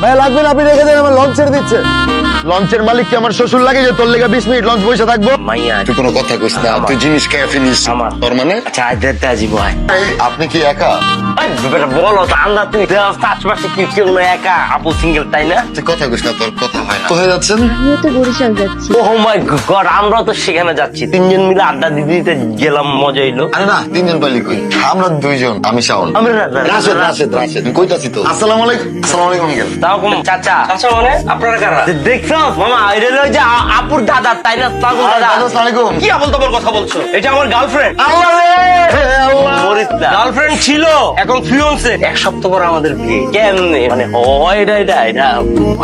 ভাই লাগবে না আপনি রেখে দেন আমার লঞ্চ ছেড়ে দিচ্ছে। লঞ্চের মালিক কি আমার শ্বশুর লাগে যে তোর লেগে বিশ মিনিট লঞ্চ বসে থাকব? মাইয়া তুই কোনো কথা কইস না। তুই জিনিস খেয়ে ফেলিস। আমার। তোর মানে? আচ্ছা আজ দেখতে আসি ভাই আপনি কি একা? এই, বেটা বলো তো আমরা তুমি আশপাশে কি কেউ না একা? আপু সিঙ্গেল তাই না? তুই কথা কইস না তোর কথা হয় না। কোথায় যাচ্ছেন? আমিও তো বরিশাল যাচ্ছি। ও মাই গড আমরা তো সেখানে যাচ্ছি। তিনজন মিলে আড্ডা দিতে দিতে গেলাম মজা হইল। আরে না তিনজন পাইলি কই? আমরা দুইজন আমি শাওন। আমি রাশেদ রাশেদ। রাশেদ আমি কইতাছি তো। আসসালামু আলাইকুম। আসসালামু আলাইকুম আঙ্কেল। তাও কম চাচা। চাচা মানে আপনারা কারা? দেখছ? মামা এটা হলো যে আপুর দাদা তাই না তাগো দাদা। আসসালামু কি আবল তাবল কথা বলছো? এটা আমার গার্লফ্রেন্ড আল্লাহ গার্লফ্রেন্ড ছিল। এখন ফিয়ন্সে এক সপ্তাহ পর আমাদের বিয়ে। কেমনে? মানে হয় এটা এটা এটা।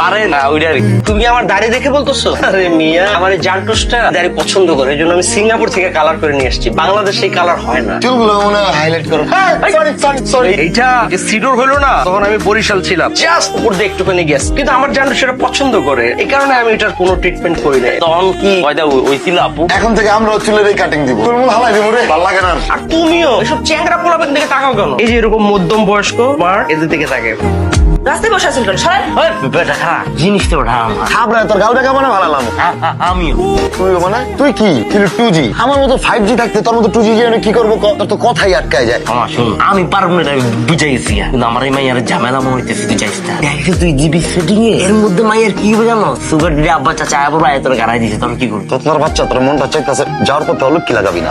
পারে না ওইটা তুমি আমার দাড়ি দেখে বলতেছো? আরে মিয়া। আমার জানটুসটা দাড়ি পছন্দ করে। এই জন্য আমি সিঙ্গাপুর থেকে কালার করে নিয়ে আসছি। বাংলাদেশে এই কালার হয় না। চুলগুলো মনে হাইলাইট করো। সরি সরি সরি এইটা যে সিডোর হলো না তখন আমি বরিশাল ছিলাম। জাস্ট দিয়ে একটুখানি গেছে কিন্তু আমার জানো সেটা পছন্দ করে। এই কারণে আমি এটার কোনো ট্রিটমেন্ট করি না তখন কি ওই ছিল আপু? এখন থেকে আমরা চুলের এই কাটিং দিব। চুলগুলো হালাই দিব রে। ভালো আর। তুমিও। এসব চ্যাংরা পোলাপের দিকে তাকাও কেন? এই যে এরকম মধ্যম বয়স্ক মার এদের দিকে তাকে। রাস্তায় বসে আছেন কেন? সরেন। ওই বেটা খারাপ জিনিস তো ওটা আমার। থাপড়া তোর গাউটা কেমন ভালো লাগল। আ- আ- আমিও। তুই মানে তুই কি? তুই টু জি আমার মতো ফাইভ জি থাকতে তোর মতো টু জি আমি কি করব তোর তো কথাই আটকায় যায়। আমার শুন আমি পারব না এটা আমি বুঝাইছি কিন্তু আমার এই মাইয়ার ঝামেলা মনে হইতেছে তুই চাইছ না। দেখ তুই জিবি সেটিং এ এর মধ্যে মাইয়ার কি হবে জানো? সুগার আব্বা চাচা আবার আয় তোর গাড়াই দিছে তোর কি করতো তো তোর বাচ্চা তোর মনটা চাইতেছে যাওয়ার পথে হলো কি লাগাবি না।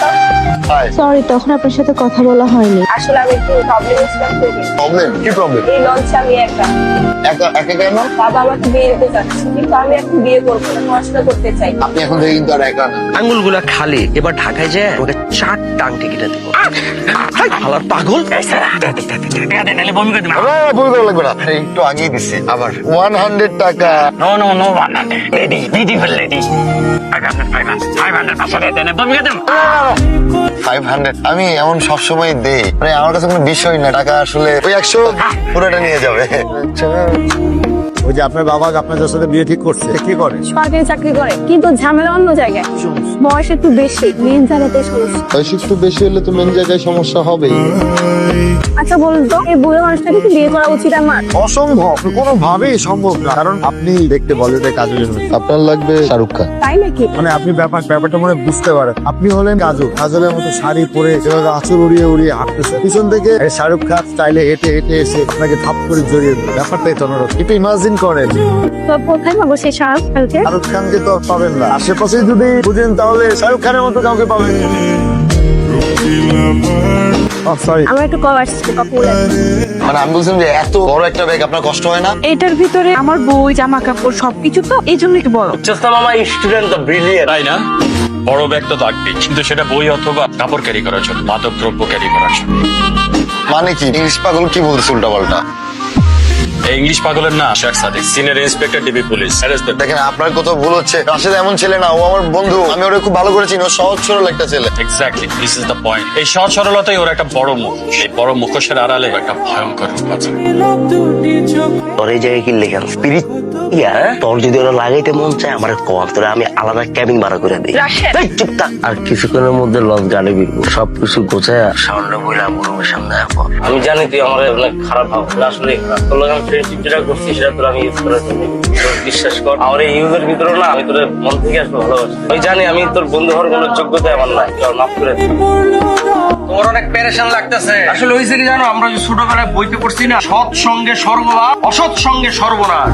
তো। সরি তখন আপনার সাথে কথা বলা হয়নি। আসলে আমি একটু প্রবলেম ছিলাম প্রবলেম কি প্রবলেম এই লঞ্চে আমি একা। একা একা কেন? বাবা আমাকে বিয়ে দিতে চাচ্ছে কিন্তু আমি এখন বিয়ে করব না পড়াশোনা করতে চাই। আপনি এখন থেকে কিন্তু আর একা না। আঙ্গুলগুলা খালি এবার ঢাকায় যায় ওকে চার টাং টিকিটে দিব। হালার পাগল। বমি করে দিলাম আরে, ভুল করে লাগবে না। একটু আগিয়ে দিচ্ছি আবার ওয়ান হান্ড্রেড টাকা। No, no, no, one hundred. Lady, beautiful lady. Five hundred, five hundred, five hundred. Five hundred আমি এমন সবসময় দেই। মানে আমার কাছে কোনো বিষয় না টাকা আসলে ওই একশো পুরোটা নিয়ে যাবে। ওই যে আপনার বাবা আপনার সাথে বিয়ে ঠিক করছে। কি করে? সরকারি চাকরি করে কিন্তু ঝামেলা অন্য জায়গায়। বয়স একটু বেশি মেন জায়গাতে সমস্যা। বয়স একটু বেশি হলে তো মেন জায়গায় সমস্যা হবেই। আচ্ছা বলুন তো এই বুড়ো মানুষটাকে কি বিয়ে করা উচিত আমার? অসম্ভব কোনোভাবেই সম্ভব না। কারণ আপনি দেখতে বলিউডে কাজের জন্য আপনার লাগবে শাহরুখ খান। তাই নাকি? মানে আপনি ব্যাপার ব্যাপারটা মনে বুঝতে পারেন। আপনি হলেন কাজল। কাজলের মতো শাড়ি পরে যেভাবে আঁচল উড়িয়ে উড়িয়ে হাঁটতেছে। পিছন থেকে শাহরুখ খান স্টাইলে হেঁটে হেঁটে এসে আপনাকে থাপ করে জড়িয়ে ব্যাপারটাই তনরত একটু ইমাজিন করেন। তো কোথায় পাবো সেই শাহরুখ খানকে? শাহরুখ খানকে তো পাবেন না। আশেপাশে যদি বুঝেন তাহলে শাহরুখ খানের মতো কাউকে পাবেন আমার একটু কল আসছে মানে আমি বলছিলাম যে এত বড় একটা ব্যাগ আপনার কষ্ট হয় না? এটার ভিতরে আমার বই জামা কাপড় সবকিছু তো এই জন্য একটু বড়। চেষ্টা মামা স্টুডেন্ট দ্য ব্রিলিয়েন্ট তাই না? বড় ব্যাগ তো লাগবেই কিন্তু সেটা বই অথবা কাপড় ক্যারি করার জন্য মাদক দ্রব্য ক্যারি করার জন্য। মানে কি? ইংলিশ পাগল কি বলছে উল্টা পাল্টা ইংলিশ পাগলের না। Sheikh Sadik senior inspector DB police দেখেন আপনার কোথাও ভুল হচ্ছে। রাশেদ এমন ছেলে না ও আমার বন্ধু। আমি ওরে খুব ভালো করে চিনি ও সহজ সরল একটা ছেলে। Exactly this is the point এই সহজ সরলতাই ওর একটা বড় মুখ। এই বড় মুখোশের আড়ালে একটা ভয়ঙ্কর রূপ আছে। তোর এই জায়গায় কি লেখেন স্পিরিট ইয়া তোর যদি ওরা লাগাইতে মন চায় আমার কম তোরে আমি আলাদা ক্যাবিন ভাড়া করে দিই। রাশেদ। চুপ থাক। আর কিছুক্ষণের মধ্যে লস গাড়ি বিরবো সবকিছু গোছায় সামনে বইলে আমার রুমের সামনে আসব আমি জানি তুই আমার অনেক খারাপ ভাব। আসলে তোর লগে আমি ফ্রেন্ডশিপ যেটা করছি সেটা তোর আমি ইউজ করার জন্য বিশ্বাস কর আমার এই ইউজের ভিতরে না আমি তোর মন থেকে আসব ভালোবাসি। আমি জানি আমি তোর বন্ধু হওয়ার কোনো যোগ্যতা আমার নাই। মাফ করে তোমার অনেক প্যারেশান লাগতেছে। আসলে হয়েছে কি জানো আমরা যে ছোটবেলায় বইতে পড়ছি না সৎ সঙ্গে সর্বনাশ অসৎ সঙ্গে সর্বনাশ।